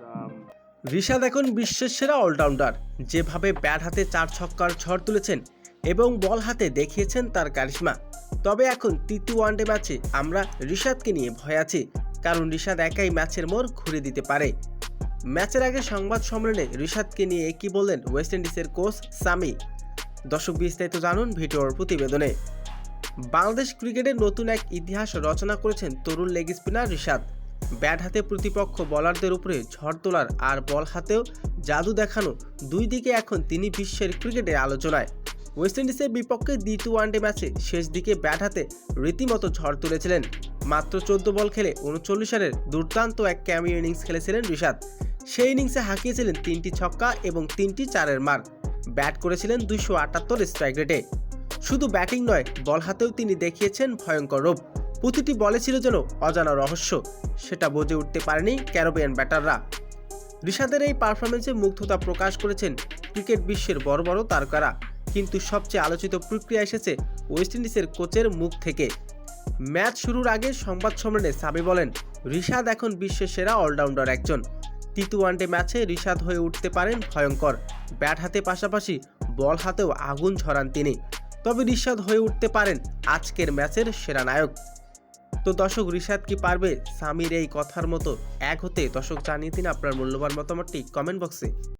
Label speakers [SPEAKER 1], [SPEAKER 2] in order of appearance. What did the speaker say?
[SPEAKER 1] have. Um,
[SPEAKER 2] এখন বিশ্বের সেরা অলরাউন্ডার যেভাবে ব্যাট হাতে চার ছক্কার ঝড় তুলেছেন এবং বল হাতে দেখিয়েছেন তার কারিশমা তবে এখন তৃতীয় ওয়ানডে ম্যাচে আমরা ঋষাদকে নিয়ে ভয় আছি কারণ ঋষাদ একাই ম্যাচের মোড় ঘুরে দিতে পারে। ম্যাচের আগে সংবাদ সম্মেলনে ঋষাদকে নিয়ে কি বললেন ওয়েস্ট ইন্ডিজের কোচ সামি দর্শক বিস্তারিত জানুন ভিডিওর প্রতিবেদনে। বাংলাদেশ ক্রিকেটের নতুন এক ইতিহাস রচনা করেছেন তরুণ লেগ স্পিনার ঋষাদ। ব্যাট হাতে প্রতিপক্ষ বলারদের উপরে ঝড় তোলার আর বল হাতেও জাদু দেখানো দুই দিকে এখন তিনি বিশ্বের ক্রিকেটের আলোচনায়। ওয়েস্ট ইন্ডিজের বিপক্ষে দ্বিতীয় ওয়ানডে ম্যাচে শেষ দিকে ব্যাট হাতে রীতিমতো ঝড় তুলেছিলেন। মাত্র চোদ্দ বল খেলে উনচল্লিশ রানের দুর্দান্ত এক ক্যামিও ইনিংস খেলেছিলেন ঋষাদ সেই ইনিংসে হাঁকিয়েছিলেন তিনটি ছক্কা এবং তিনটি চারের মার। ব্যাট করেছিলেন দুইশো আটাত্তর স্ট্রাইক রেটে। শুধু ব্যাটিং নয়, বল হাতেও তিনি দেখিয়েছেন ভয়ঙ্কর রূপ। প্রতিটি বলে ছিল যেন অজানা রহস্য। সেটা বুঝে উঠতে পারেনি ক্যারোবিয়ান ব্যাটাররা। ঋষাদের এই পারফরমেন্সে মুগ্ধতা প্রকাশ করেছেন ক্রিকেট বিশ্বের বড় বড় তারকারা। কিন্তু সবচেয়ে আলোচিত প্রক্রিয়া এসেছে ওয়েস্ট ইন্ডিজের কোচের মুখ থেকে। ম্যাচ শুরুর আগে সংবাদ সম্মেলনে সামি বলেন ঋষাদ এখন বিশ্বের সেরা অলরাউন্ডার একজন। তৃতীয় ওয়ানডে ম্যাচে ঋষাদ হয়ে উঠতে পারেন ভয়ঙ্কর। ব্যাট হাতে পাশাপাশি বল হাতেও আগুন ঝরান তিনি। তবে ঋষাদ হয়ে উঠতে পারেন আজকের ম্যাচের সেরা নায়ক। তো দর্শক ঋষাদ কি পারবে? সামির এই কথার মতো এক হতে দর্শক জানিয়ে দিন আপনার মূল্যবান মতামতটি কমেন্ট বক্সে।